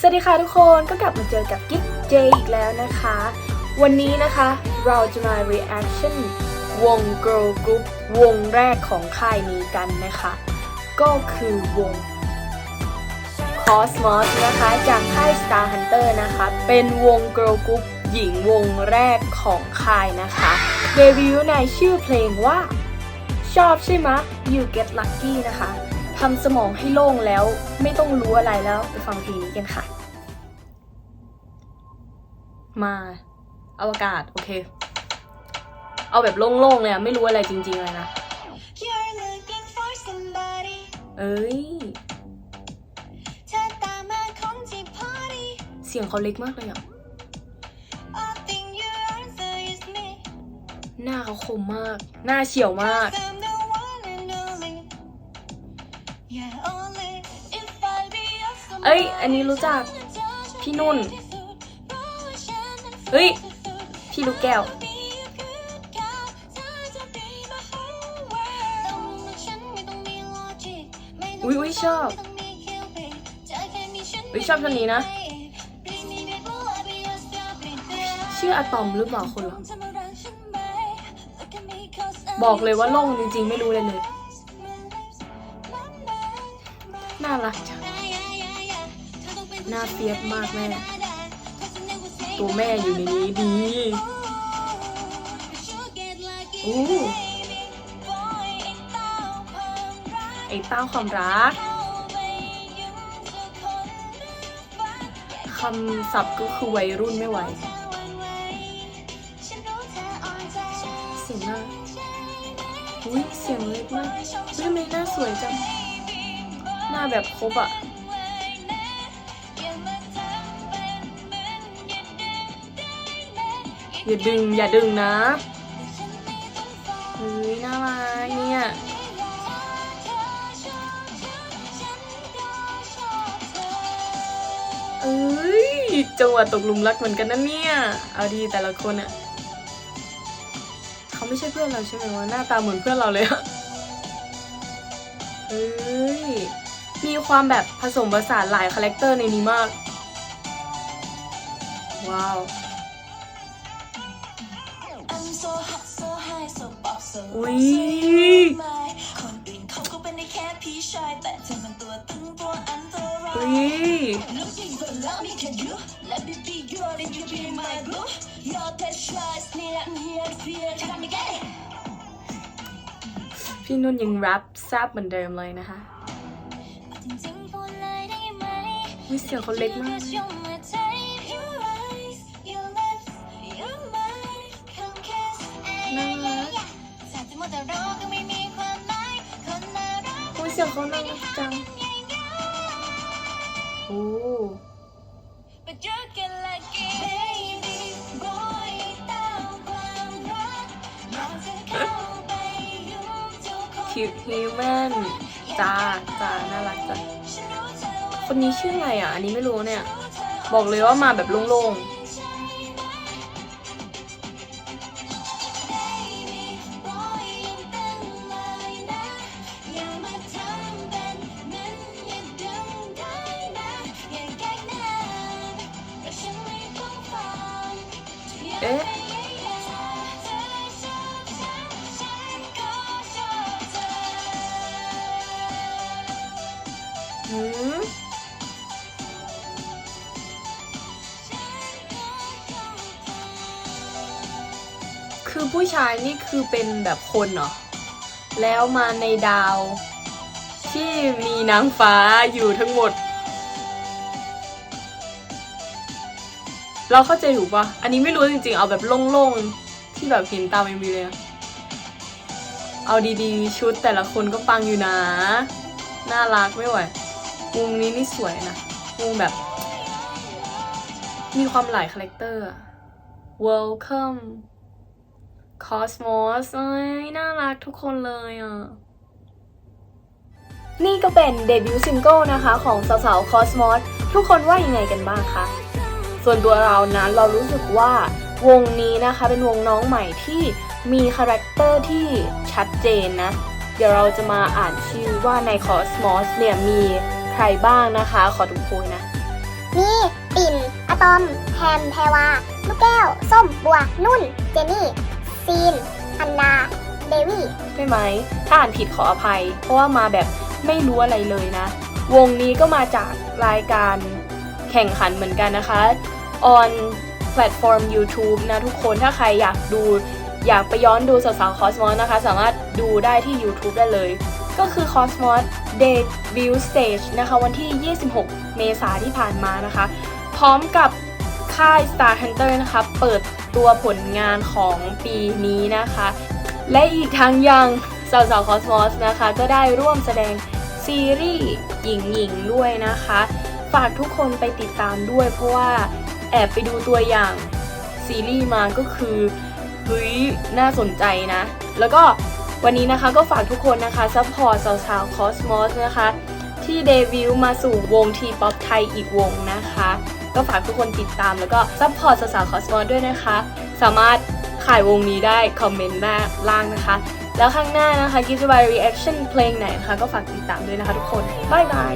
สวัสดีค่ะทุกคนก็กลับมาเจอกับกิ๊บเจอีกแล้วนะคะ วันนี้นะคะเราจะมา reaction วง girl group วงแรกของค่ายนี้กันนะคะ ก็คือวง Cosmos นะคะจากค่าย Star Hunter นะคะ เป็นวง girl group หญิงวงแรกของค่ายนะคะเดบิวต์ในชื่อเพลงว่า ชอบใช่ไหม You Get Lucky นะคะ ทำสมองให้โล่งแล้ว ไม่ต้องรู้อะไรแล้วไปฟังเพลงนี้กันค่ะ มาอวกาศ โอเค เอาแบบโล่งๆเลยอะไม่รู้อะไรจริงๆเลยนะ You're looking for somebody เอ้ยเธอตามมาของที่ party เสียงเขาเล็กมากเลยอะ I think your answer is me หน้าเขาคมมาก หน้าเฉียวมาก เอ้ย อันนี้รู้จัก พี่นุ่น เฮ้ย พี่ลูกแก้ว อุ๊ยอุ๊ยชอบ อุ๊ยชอบคนนี้นะ ชื่ออะตอมหรือเปล่าคนหลังบอกเลยว่าโล่งจริงๆ ไม่รู้เลยเลย น่ารักจัง หน้าเฟียสมากแม่ ตัวแม่อยู่ในนี้ดีอู้ไอ้เต้าความรักคำศัพท์ก็คือวัยรุ่นไม่ไหวเสียงหน้าอุ้ยเสียงเล็กมากเฮ้ยทำไมหน้าสวยจัง หน้าแบบครบอะ อย่าดึง อย่าดึงนะเฮ้ยน่ารักเนี่ยเอ้ยจังหวะตกหลุมรักเหมือนกันนะเนี่ย เอาดีแต่ละคนอะเขาไม่ใช่เพื่อนเราใช่ไหมว่าหน้าตาเหมือนเพื่อนเราเลยอะเอ้ยมีความแบบผสมผสานหลายคาแรคเตอร์ในนี้มาก ว้าว อุ้ยคนอื่นเขาก็เป็นแค่พี่ชายแต่เธอมันตัวตึงตัวอันตรายพี่นุ่นยังแรปแซบเหมือนเดิมเลยนะคะไมวิเสียงเขาเล็กมาก น่ารัก สียงเขาน่ารักจังโอ้คิวฮิวแมนจ้าจ้าน่ารักจังฉันรู้เธอว่าคนนี้ชื่ออะไรอะ อันนี้ไม่รู้เนี่ย บอกเลยว่ามาแบบโล่งๆ เอ๊ะหืมคือผู้ชายนี่คือเป็นแบบคนเหรอ แล้วมาในดาวที่มีนางฟ้าอยู่ทั้งหมด เราเข้าใจถูกปะอันนี้ไม่รู้จริงๆ เอาแบบโล่งๆ ที่แบบเห็นตามเอ็มวีเลยนะเอาดีๆ ชุดแต่ละคนก็ปังอยู่นะ น่ารักไม่ไหววงนี้นี่สวยนะวงแบบ มีความหลายคาแรคเตอร์ Welcome Cosmos เอ้ยน่ารักทุกคนเลยอะนี่ก็เป็นเดบิวต์ซิงเกิลนะคะของสาวๆ Cosmos ทุกคนว่ายังไงกันบ้างคะ ส่วนตัวเรานะเรารู้สึกว่าวงนี้นะคะเป็นวงน้องใหม่ที่มีคาแรคเตอร์ที่ชัดเจนนะ เดี๋ยวเราจะมาอ่านชื่อว่าใน Cosmos เนี่ยมีใครบ้างนะคะ ขอดูโพยนะนี่ตอมแฮมแพรวา ลูกแก้ว ส้ม บัว นุ่น เจนนี่ ซีน อันดาเดวี่ใช่ไหม ถ้าอ่านผิดขออภัย เพราะว่ามาแบบไม่รู้อะไรเลยนะ วงนี้ก็มาจากรายการแข่งขันเหมือนกันนะคะ on แพลตฟอร์ม YouTube นะทุกคนถ้าใครอยากดูอยากไปย้อนดูสาวๆคอสมอสนะคะ สามารถดูได้ที่ YouTube ได้เลย ก็คือ Cosmos Debut Stage นะคะ วันที่ 26 เมษาที่ผ่านมานะคะ พร้อมกับค่าย Star Hunter นะคะ เปิดตัวผลงานของปีนี้นะคะ และอีกทั้งยังสาวสาวคอสมอสนะคะ ก็ได้ร่วมแสดงซีรีส์หญิงๆด้วยนะคะ ฝากทุกคนไปติดตามด้วยเพราะว่า แอบไปดูตัวอย่างซีรีส์มาก็คือเฮ้ยน่าสนใจนะ แล้วก็วันนี้นะคะก็ฝากทุกคนนะคะซัพพอร์ตสาวๆคอสมอสนะคะ ที่เดบิวต์มาสู่วงทีป๊อปไทยอีกวงนะคะ ก็ฝากทุกคนติดตามแล้วก็ซัพพอร์ตสาวๆคอสมอสด้วยนะคะ สามารถขายวงนี้ได้คอมเมนต์ด้านล่างนะคะ แล้วข้างหน้านะคะกิจวัย reaction เพลงไหนนะคะ ก็ฝากติดตามด้วยนะคะทุกคน บ๊ายบาย